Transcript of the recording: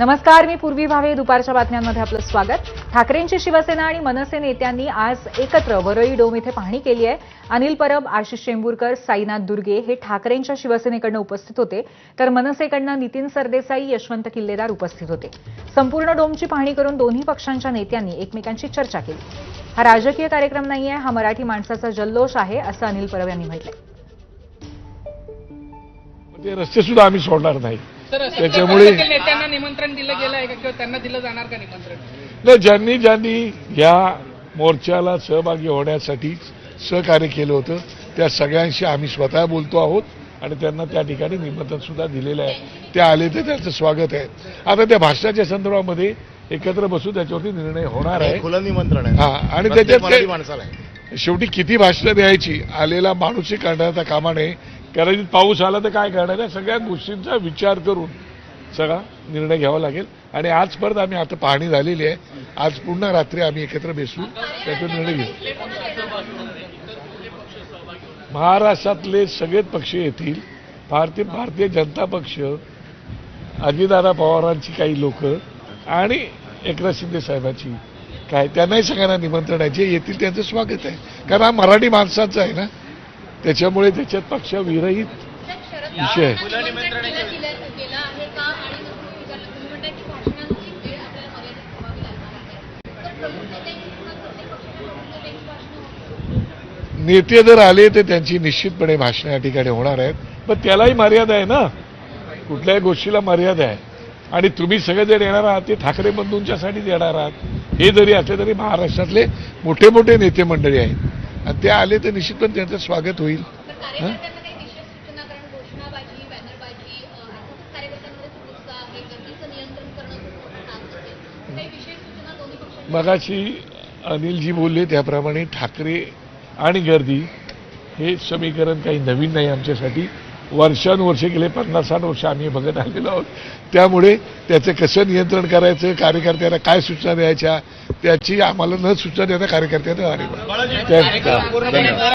नमस्कार मी पूर्वी भावे दुपारच्या बातम्यांमध्ये आपलं स्वागत. ठाकरेंची शिवसेना आणि मनसे नेत्यांनी आज एकत्र वरळी डोम इथे पाहणी केली आहे. अनिल परब आशिष शेंबूरकर साईनाथ दुर्गे हे ठाकरेंच्या शिवसेनेकडनं उपस्थित होते. तर मनसेकडनं नितीन सरदेसाई यशवंत किल्लेदार उपस्थित होते. संपूर्ण डोमची पाहणी करून दोन्ही पक्षांच्या नेत्यांनी एकमेकांशी चर्चा केली. हा राजकीय कार्यक्रम नाहीये हा मराठी माणसाचा जल्लोष आहे असं अनिल परब यांनी म्हटलंय. रस्ते सुद्धा आम्ही सोडणार नाही. त्याच्यामुळे- नेत्यांना निमंत्रण दिलं गेलं आहे का? किंवा त्यांना दिलं जाणार का निमंत्रण? नाही ज्यांनी ज्यांनी या मोर्चाला सहभागी होण्यासाठी सहकार्य केलं होतं त्या सगळ्यांशी आम्ही स्वतः बोलतो आहोत आणि त्यांना त्या ठिकाणी निमंत्रण सुद्धा दिलेलं आहे. ते आले तर त्यांचं स्वागत आहे. आता त्या भाषणाच्या संदर्भामध्ये एकत्र बसू त्याच्यावरती निर्णय होणार आहे. खुलं निमंत्रण आहे. हा आणि त्याच्यात माणसाला आहे. शेवटी किती भाषणं द्यायची? आलेला माणूसही करण्याचा कामा नये. कदाचित पाऊस आला तर काय करणार आहे? सगळ्या गोष्टींचा विचार करून सगळा निर्णय घ्यावा लागेल. आणि आज परत आम्ही आता पाहणी झालेली आहे. आज पुन्हा रात्री आम्ही एकत्र बेसू त्याचा निर्णय घेऊ. महाराष्ट्रातले सगळेच पक्ष येतील भारतीय भारतीय जनता पक्ष अजितदादा पवारांची काही लोक आणि एकनाथ शिंदे साहेबांची काय त्यांनाही सगळ्यांना निमंत्रण आहे. जे येतील त्यांचं स्वागत आहे. कारण हा मराठी माणसाचा आहे ना. त्याच्यामुळे त्याच्यात पक्षविरहित विषय. नेते जर आले तर त्यांची निश्चितपणे भाषणं या ठिकाणी होणार आहेत. पण त्यालाही मर्यादा आहे ना. कुठल्याही गोष्टीला मर्यादा आहे. आणि तुम्ही सगळे जर येणार आहात ते ठाकरे बंधूंच्यासाठीच येणार आहात. हे जरी असले तरी महाराष्ट्रातले मोठे मोठे नेते मंडळी आहेत. ते आले तर निश्चितपणे त्यांचं स्वागत होईल. मगाशी अनिलजी बोलले त्याप्रमाणे ठाकरे आणि गर्दी हे समीकरण काही नवीन नाही आमच्यासाठी. वर्षानुवर्ष गेले पन्नास साठ वर्ष आम्ही बघत आलेलो आहोत. त्यामुळे त्याचं कसं नियंत्रण करायचं कार्यकर्त्यांना काय सूचना द्यायच्या त्याची आम्हाला न सूचना देता कार्यकर्त्यांना